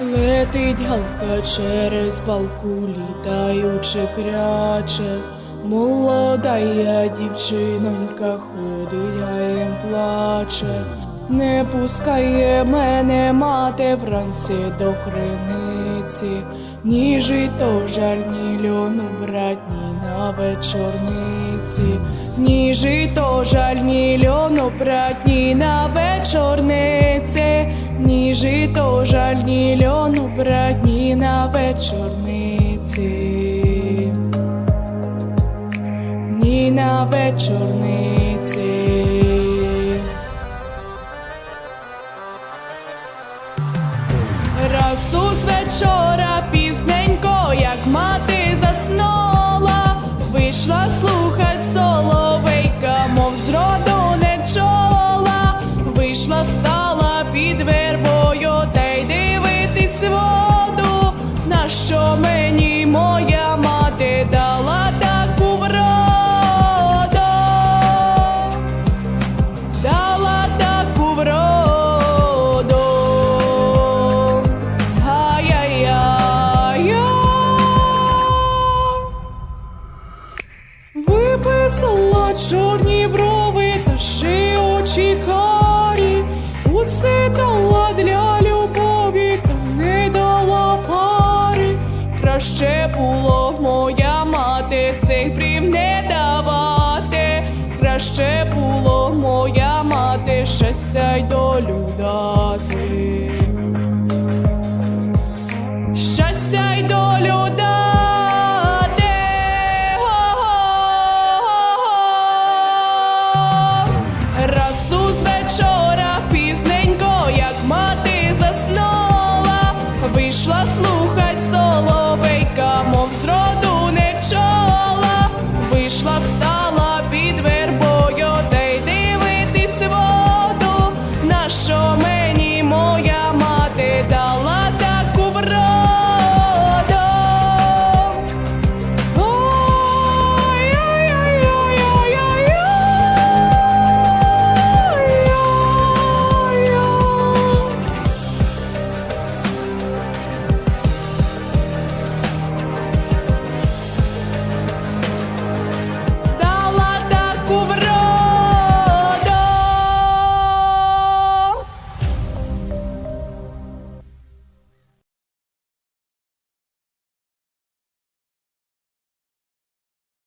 Летить галка через балку, літаючи кряче. Молода я дівчинонька ходить, гаєм плаче. Не пускає мене мати вранці до криниці, ні жито жаль, ні льону брать, ні на вечорниці, ні жито жаль, ні льону брать, ні на вечорниці, жито жаль, ні льону брать, ні на вечорниці, ні на вечорниці. Раз з вечора пізненько, як мати заснула, вийшла слухать Виписала чорні брови та ще очі карі, усе дала для любові, та не дала пари. Краще було моя мати цих брів не давати. Краще було моя мати щастя й долю дати.